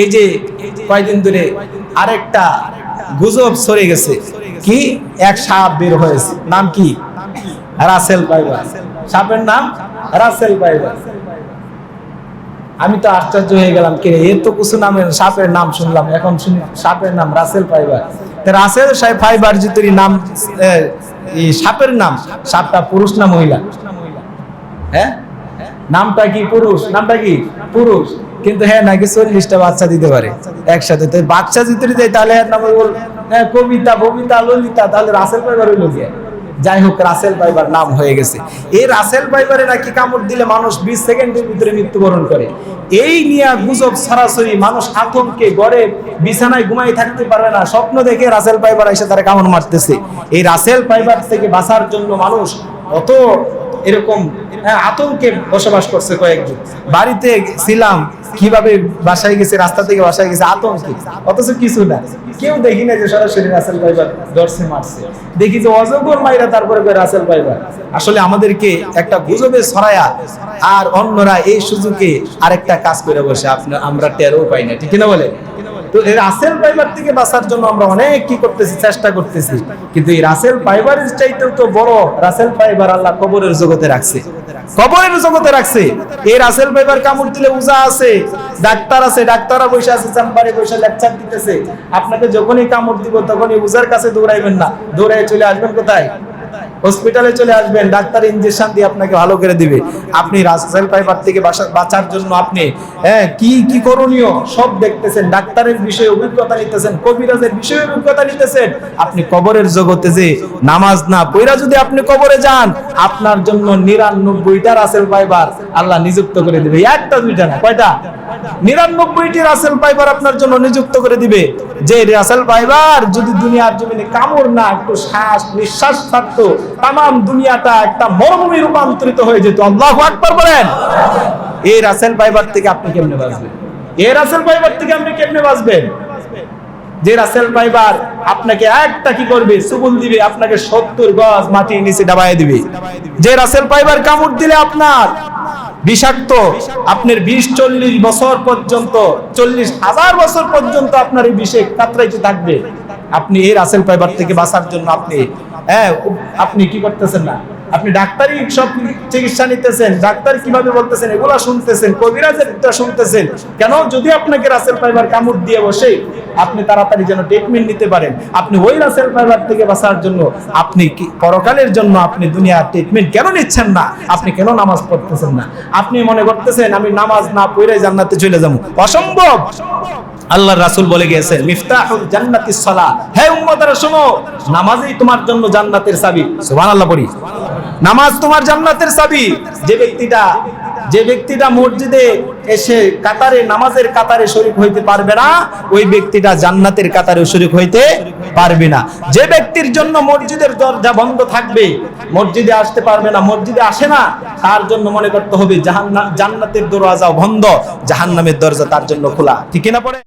এই যে কয়দিন ধরে আরেকটা গুজব সরে গেছে। কি? এক সাপ বের হয়েছে। নাম কি? রাসেল পাইবার। সাপের নাম? রাসেল পাইবার। আমি তো আশ্চর্য হয়ে গেলাম কে এর তো কিছু নামের সাপের নাম শুনলাম, এখন শুনি সাপের নাম রাসেল ফাইবার রাসেল সাহেব ফাইবার যে তোর নাম সাপের নাম, সাপটা পুরুষ না মহিলা? হ্যাঁ? নামটা কি পুরুষ? নামটা কি? পুরুষ। কিন্তু হ্যাঁ নাকি চল্লিশটা বাচ্চা দিতে পারে একসাথে। তো বাচ্চা যদি দেয় তাহলে এর নাম ওর, হ্যাঁ, কবিতা ববিতা ললিতা তাহলে রাসেল ফাইবার হইল যাই হোক রাসেল পাইবার নাম হয়ে গেছে। এই রাসেল ফাইবারে নাকি কামড় দিলে মানুষ বিশ সেকেন্ডের ভিতরে মৃত্যুবরণ করে। এই নিয়ে গুজব সরাসরি মানুষ আতঙ্কে গড়ে বিছানায় ঘুমাই থাকতে পারবে না। স্বপ্ন দেখে রাসেল পাইবার এসে তারা কামড় মারতেছে। এই রাসেল পাইবার থেকে বাঁচার জন্য মানুষ অত এরকম হ্যাঁ, আতঙ্কে বসবাস করছে কয়েকজন। বাড়িতে ছিলাম কীভাবে বাসায় গেছে রাস্তা থেকে বাসায় গেছে আতঙ্কে। অথচ কিছু না। কেউ দেখি না যে সরাসরি রাসেল পাইবার দর্শে মারছে। দেখি যে অজগর মাইরা তারপরে রাসেল পাইবার আসলে আমাদেরকে একটা গুজবে ছড়ায়া আর অন্যরা এই সুযোগে আরেকটা কাজ করে বসে। আপনার আমরা টেরও পাই না ঠিক না বলে? তো এই রাসেল ফাইবার থেকে বাঁচার জন্য আমরা অনেক কি করতেছি চেষ্টা করতেছি। কিন্তু এই রাসেল ফাইবারের চাইতেও তো বড় রাসেল ফাইবার আল্লাহ কবরের জগতে রাখছে। কবরের জগতে রাখছে। এই রাসেল ভাইবার কামড় দিলে উজা আছে। ডাক্তার আছে, ডাক্তাররা বসে আছে, চেম্বারে বসে লেকচার দিতেছে। আপনাকে যখনই কামড় দিব, তখনই উজার কাছে দৌড়াইবেন না। দৌড়াই চলে আসবেন কোথায়? হসপিটালে চলে আসবেন, ডাক্তার ইনজেকশন দিয়ে আপনাকে ভালো করে দিবে। আপনি রাসেল ফাইবার থেকে বাঁচার জন্য আপনি হ্যাঁ কি কি করণীয়? সব দেখতেছেন, ডাক্তারের বিষয়ে অভিজ্ঞতা নিতেছেন, কবিরাজের বিষয়ে অভিজ্ঞতা নিতেছেন। আপনি কবরের জগতে যে নামাজ না পইরা যদি আপনি কবরে যান, আপনার জন্য নিরানব্বইটা রাসেল পাইবার আল্লাহ নিযুক্ত করে দিবে। একটা দুইটা না, কয়টা? নিরানব্বইটি রাসেল ফাইবার আপনার জন্য নিযুক্ত করে দিবে। যে রাসেল ফাইবার যদি দুনিয়ার জমিনে কামড় না, একটু শ্বাস, নিঃশ্বাস থাকতো তাম দুনিয়াটা একটা মরুভূমি রূপান্তরিত হয়ে যেত। আল্লাহ আকবার বলেন। এই রাসেল ফাইবার থেকে আপনি কেমনে বাঁচবেন? এই রাসেল ফাইবার থেকে আপনি কেমনে বাঁচবেন? যে রাসেল ফাইবার আপনাকে একটা কি করবে? সুবুল দিবে, আপনাকে সত্তর গজ মাটির নিচে ডাবায় দিবে। যে রাসেল পাইবার কামড় দিলে আপনার বিষাক্ত। আপনার বিশ, চল্লিশ বছর পর্যন্ত, চল্লিশ হাজার বছর পর্যন্ত আপনার এই বিষে কাতরাইতে থাকবে। আপনি এই রাসেল পাইবার থেকে বাঁচার জন্য আপনি হ্যাঁ আপনি কি করতেছেন না? আপনি ডাক্তারি সব চিকিৎসা নিতেছেন, ডাক্তার কীভাবে বলতেছেন, এগুলা শুনতেছেন, কবিরাজের শুনতেছেন। কেন? যদি আপনাকে রাসেল ফাইবার কামড় দিয়ে বসে, আপনি তাড়াতাড়ি যেন ট্রিটমেন্ট নিতে পারেন। আপনি ওই রাসেল ফাইবার থেকে বাঁচার জন্য, আপনি পরকালের জন্য আপনি দুনিয়ার ট্রিটমেন্ট কেন নিচ্ছেন না? আপনি কেন নামাজ পড়তেছেন না? আপনি মনে করতেছেন, আমি নামাজ না পড়ে জান্নাতে চলে যাব। অসম্ভব! আল্লাহ রাসূল বলে গিয়েছেন, মিফতাহুল জান্নাতিস সালাহ হে উম্মতারা, শোনো, নামাজই তোমার জন্য জান্নাতের চাবি। সুবহানাল্লাহ পড়ি। নামাজ তোমার জান্নাতের চাবি। যে ব্যক্তিটা যে ব্যক্তিটা মসজিদে এসে কাতারে, নামাজের কাতারে শরীক হইতে পারবে না, ওই ব্যক্তিটা জান্নাতের কাতারে শরীক হইতে পারবে না। যে ব্যক্তির জন্য মসজিদের দরজা বন্ধ থাকবে, মসজিদে আসতে পারবে না, মসজিদে আসে না, তার জন্য মনে করতে হবে জাহান্নাম জান্নাতের দরজা বন্ধ, জাহান্নামের দরজা তার জন্য খোলা। ঠিক না পড়ে?